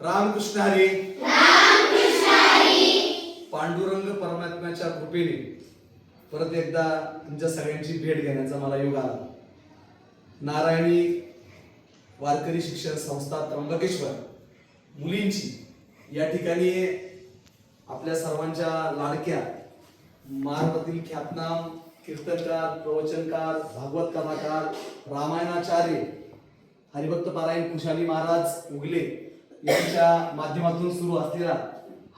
रामकृष्ण हरी. पांडुरंग परमात्म्याच्या कृपेने परत एकदा तुमच्या सगळ्यांची भेट घेण्याचा मला योग आला. नारायणी वारकरी शिक्षण संस्था त्र्यंबकेश्वर मुलींची या ठिकाणी आपल्या सर्वांच्या लाडक्या महाराष्ट्रातील ख्यातनाम कीर्तनकार प्रवचनकार भागवत कथाकार रामायणाचार्य हरिभक्त पारायण कुशाली महाराज उगले. यांच्या माध्यमातून सुरू असलेला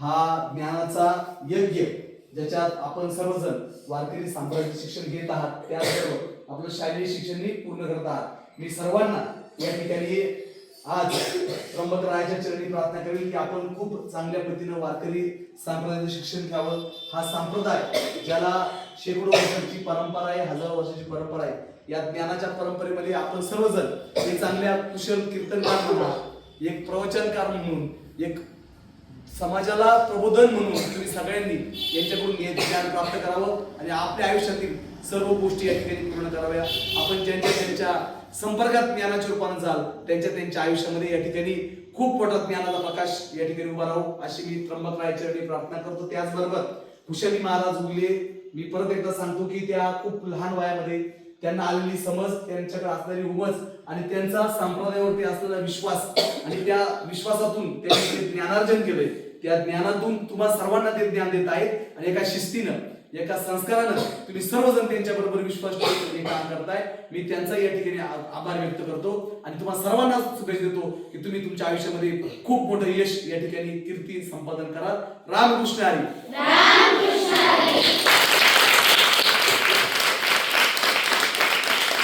हा ज्ञानाचा यज्ञ ज्याच्यात आपण सर्वजण वारकरी साम्राज्य शिक्षण घेत आहात त्याबरोबर आपलं शालेय शिक्षणही पूर्ण करत आहात. मी सर्वांना या ठिकाणी आज त्र्यंबकरायाच्या चरणी प्रार्थना करेल की आपण खूप चांगल्या पद्धतीनं वारकरी संप्रदायाचं शिक्षण घ्यावं. हा संप्रदाय ज्याला शेकडो वर्षांची परंपरा आहे हजारो वर्षाची परंपरा आहे या ज्ञानाच्या परंपरेमध्ये आपण सर्वजण हे चांगल्या कुशल कीर्तनकार म्हणून एक प्रवचनकार म्हणून एक समाजाला प्रबोधन म्हणून तुम्ही सगळ्यांनी यांच्याकडून हे ज्ञान प्राप्त करावं आणि आपल्या आयुष्यातील सर्व गोष्टी या ठिकाणी पूर्ण कराव्या. आपण ज्यांच्या त्यांच्या संपर्कात ज्ञानाचे रूपाने जाल त्यांच्या त्यांच्या आयुष्यामध्ये या ठिकाणी खूप मोठा ज्ञानाचा प्रकाश या ठिकाणी उभा राहू. अशी मी त्र्यंबक रायचरणी प्रार्थना करतो. त्याचबरोबर कुशली महाराज उगले मी परत एकदा सांगतो की त्या खूप लहान वयामध्ये त्यांना आलेली समज त्यांच्याकडे असलेली उमज आणि त्यांचा संप्रदायावरती असलेला विश्वास आणि त्या विश्वासातून त्यांनी ज्ञानार्जन केलंय त्या ज्ञानातून तुम्हा सर्वांना ते ज्ञान देत आहेत आणि एका शिस्तीनं एका संस्कारानं तुम्ही सर्वजण त्यांच्या बरोबर विश्वास ठेवून काम करताय. मी त्यांचा या ठिकाणी आभार व्यक्त करतो आणि तुम्हाला सर्वांना शुभेच्छा देतो की तुम्ही तुमच्या आयुष्यामध्ये खूप मोठं यश या ठिकाणी कीर्ती संपादन करा रामकृष्ण हरी.